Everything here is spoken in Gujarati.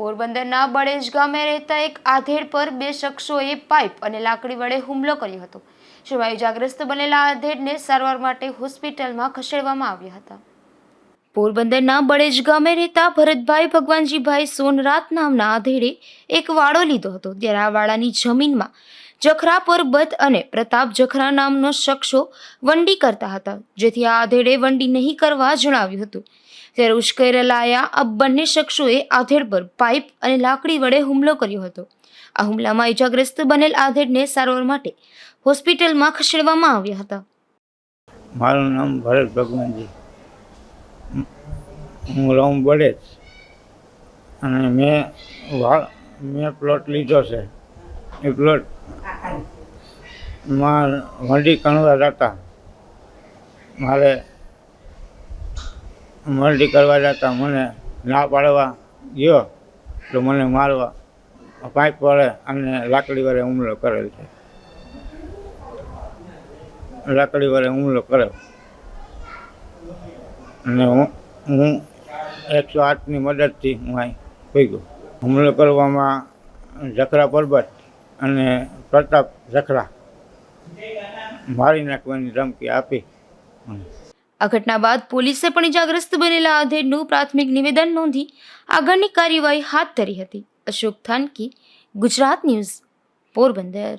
પોરબંદરના બળેજ ગામે રહેતા એક આધેડ પર બે શખ્સોએ પાઇપ અને લાકડી વડે હુમલો કર્યો હતો. જેમાં ઇજાગ્રસ્ત બનેલા આધેડને સારવાર માટે હોસ્પિટલમાં ખસેડવામાં આવ્યા હતા. પોરબંદરના બળેજ ગામે રહેતા ભરતભાઈ ભગવાનજીભાઈ સોનરાત નામના આધેડે એક વાડો લીધો હતો. ત્યારે આ વાડાની જમીનમાં જખરા પરબત અને પ્રતાપ જખરા નામનો શખ્સો વંડી કરતા હતા, જેથી આ આધેડે વંડી નહીં કરવા જણાવ્યું હતું. ત્યારે ઉશ્કેર લાયા આ બંને શખ્સોએ આધેડ પર પાઇપ અને લાકડી વડે હુમલો કર્યો હતો. આ હુમલામાં ઇજાગ્રસ્ત બનેલ આધેડને સારવાર માટે હોસ્પિટલમાં ખસેડવામાં આવ્યા હતા. મારું નામ ભરત ભગવાનજી. હું રહું જ. અને મેં વા, મેં પ્લોટ લીધો છે. એ પ્લોટમાં વંડી કણવા જતા. મારે મરડી કરવા જતા મને ના પાડવા ગયો તો મને મારવા પાઇપ વડે અને લાકડી વડે હુમલો કરેલ છે. લાકડી વડે હુમલો કર્યો અને હું હું એકસો આઠની મદદથી હું અહીં ગયો. હુમલો કરવામાં ઝખરા પરબત અને પ્રતાપ ઝખરા મારી નાખવાની ધમકી આપી. આ ઘટના બાદ પોલીસે પણ ઇજાગ્રસ્ત બનેલા આધેડનું પ્રાથમિક નિવેદન નોંધી આગળની કાર્યવાહી હાથ ધરી હતી. અશોક થાનકી, ગુજરાત ન્યૂઝ, પોરબંદર.